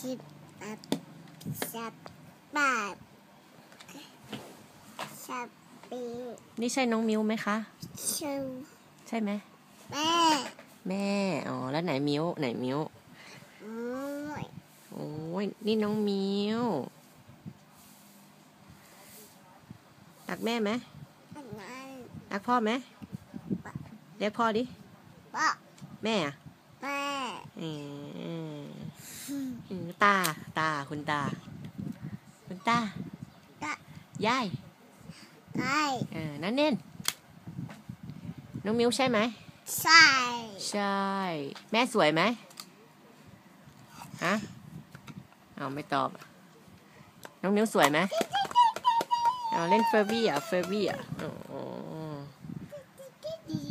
สิบอับสับปาบสับปีนี่ใช่น้องมิวไหมคะชูใช่ไหม แม่แม่ อ๋อ แล้วไหนมิวไหนมิวโอ้ยโอ้ยนี่น้องมิวรักแม่ไหมอันนั้นรักพ่อไหมเรียกพ่อดิ ปะแม่อะแม่ เอออืม ตา ตา คุณตา คุณตาตะยายไก่เออนั่นเน่นน้องมิวใช่ไหมใส่ใช่ แม่สวยไหมฮะ เอาไม่ตอบอะน้องมิวสวยไหมเอาเล่นเฟอร์บี้อะ เฟอร์บี้อะ อ๋อ ดี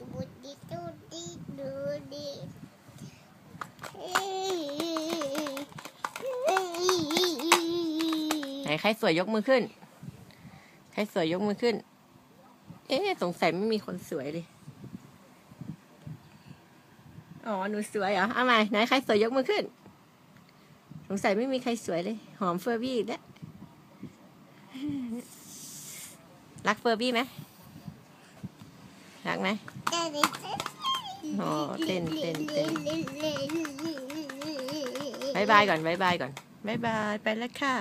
ดูดีดูดีดูดีเอ้ย ไหนใครสวยยกมือขึ้น ใครสวยยกมือขึ้น เอ๊ะสงสัยไม่มีคนสวยเลย อ๋อ หนูสวยเหรอ เอาใหม่ไหนใครสวยยกมือขึ้น สงสัยไม่มีใครสวยเลย หอมเฟอร์บี้อีกแล้วรักเฟอร์บี้ไหมรักไหมอ๋อเต้นเต้นเต้นบายบายก่อนบายบายก่อนบายบายไปแล้วค่ะ